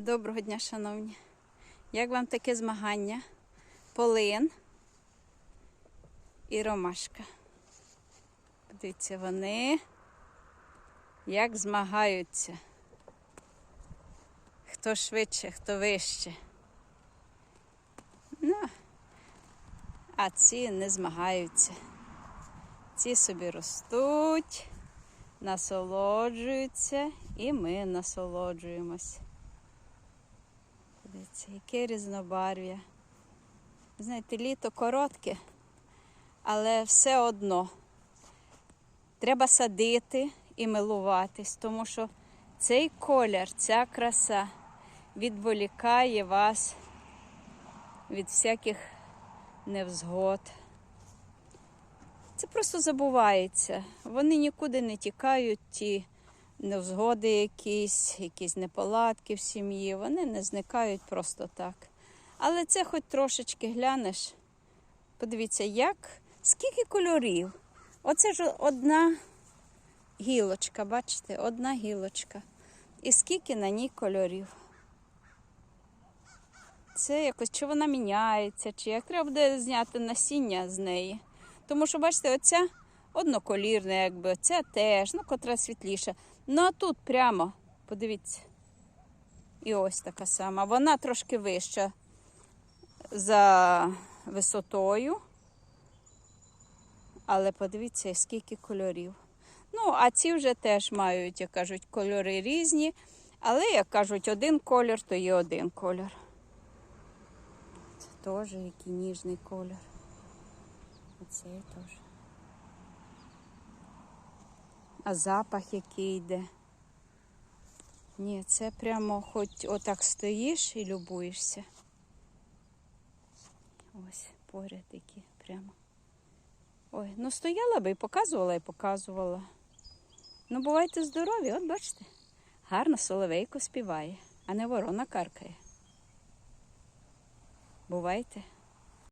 Доброго дня, шановні. Як вам таке змагання? Полин і ромашка. Подивіться, вони як змагаються. Хто швидше, хто вище. Ну, а ці не змагаються. Ці собі ростуть, насолоджуються, і ми насолоджуємось. Дивіться, яке різнобарв'я. Знаєте, літо коротке, але все одно треба садити і милуватись, тому що цей колір, ця краса відволікає вас від всяких невзгод. Це просто забувається. Вони нікуди не тікають, ті невзгоди якісь, якісь неполадки в сім'ї, вони не зникають просто так. Але це хоч трошечки глянеш. Подивіться, як, скільки кольорів. Оце ж одна гілочка, бачите, одна гілочка. І скільки на ній кольорів. Це якось, чи вона міняється, чи як треба буде зняти насіння з неї. Тому що, бачите, оця одноколірна, якби, оця теж, ну, котра світліша. Ну а тут прямо, подивіться. І ось така сама. Вона трошки вища за висотою. Але подивіться, скільки кольорів. Ну, а ці вже теж мають, як кажуть, кольори різні. Але, як кажуть, один колір, то є один колір. Це теж який ніжний колір. Оцей теж. А запах який йде. Ні, це прямо хоч отак стоїш і любуєшся. Ось поряд які прямо. Ой, ну стояла би і показувала, і показувала. Ну, бувайте здорові, от бачите, гарно соловейко співає, а не ворона каркає. Бувайте.